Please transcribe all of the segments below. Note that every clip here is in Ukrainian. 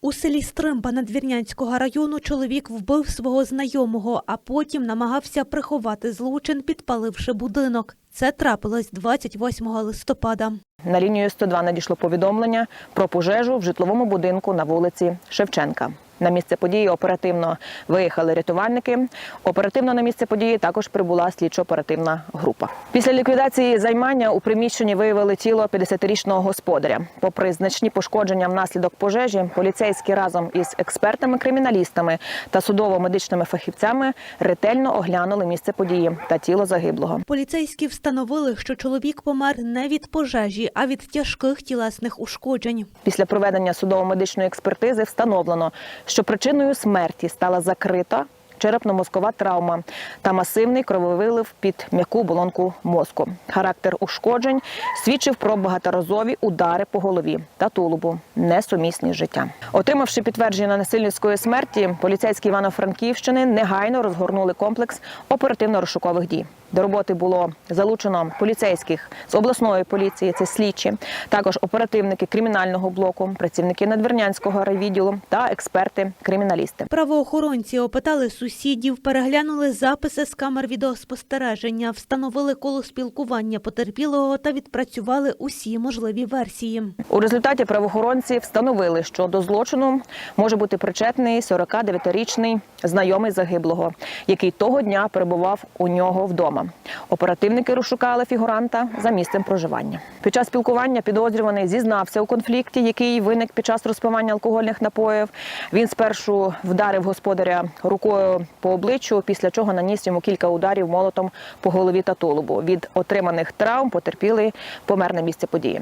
У селі Стримба Надвірнянського району чоловік вбив свого знайомого, а потім намагався приховати злочин, підпаливши будинок. Це трапилось 28 листопада. На лінію 102 надійшло повідомлення про пожежу в житловому будинку на вулиці Шевченка. На місце події оперативно виїхали рятувальники. Оперативно на місце події також прибула слідчо-оперативна група. Після ліквідації займання у приміщенні виявили тіло 50-річного господаря. Попри значні пошкодження внаслідок пожежі, поліцейські разом із експертами-криміналістами та судово-медичними фахівцями ретельно оглянули місце події та тіло загиблого. Поліцейські встановили, що чоловік помер не від пожежі, а від тяжких тілесних ушкоджень. Після проведення судово-медичної експертизи встановлено, що причиною смерті стала закрита черепно-мозкова травма та масивний крововилив під м'яку болонку мозку. Характер ушкоджень свідчив про багаторазові удари по голові та тулубу, несумісні з життям. Отримавши підтвердження насильницької смерті, поліцейські Івано-Франківщини негайно розгорнули комплекс оперативно-розшукових дій. До роботи було залучено поліцейських з обласної поліції, це слідчі, також оперативники кримінального блоку, працівники надвірнянського райвідділу та експерти-криміналісти. Правоохоронці опитали сусідів, переглянули записи з камер відеоспостереження, встановили коло спілкування потерпілого та відпрацювали усі можливі версії. У результаті правоохоронці встановили, що до злочину може бути причетний 49-річний знайомий загиблого, який того дня перебував у нього вдома. Оперативники розшукали фігуранта за місцем проживання. Під час спілкування підозрюваний зізнався у конфлікті, який виник під час розпивання алкогольних напоїв. Він спершу вдарив господаря рукою по обличчю, після чого наніс йому кілька ударів молотом по голові та тулубу. Від отриманих травм потерпілий помер на місці події.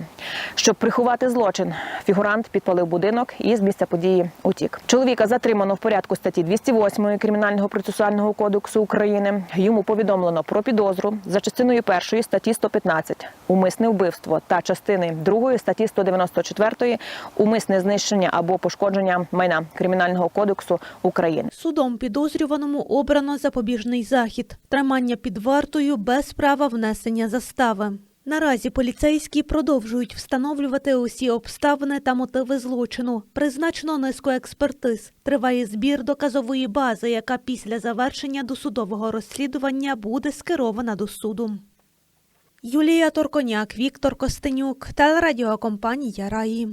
Щоб приховати злочин, фігурант підпалив будинок і з місця події утік. Чоловіка затримано в порядку статті 208 Кримінального процесуального кодексу України. Йому повідомлено про підозру за частиною першої статті 115 умисне вбивство та частини другої статті 194 умисне знищення або пошкодження майна Кримінального кодексу України. Судом підозрюваному обрано запобіжний захід – тримання під вартою без права внесення застави. Наразі поліцейські продовжують встановлювати усі обставини та мотиви злочину. Призначено низку експертиз. Триває збір доказової бази, яка після завершення досудового розслідування буде скерована до суду. Юлія Торконяк, Віктор Костенюк, телерадіокомпанія Раї.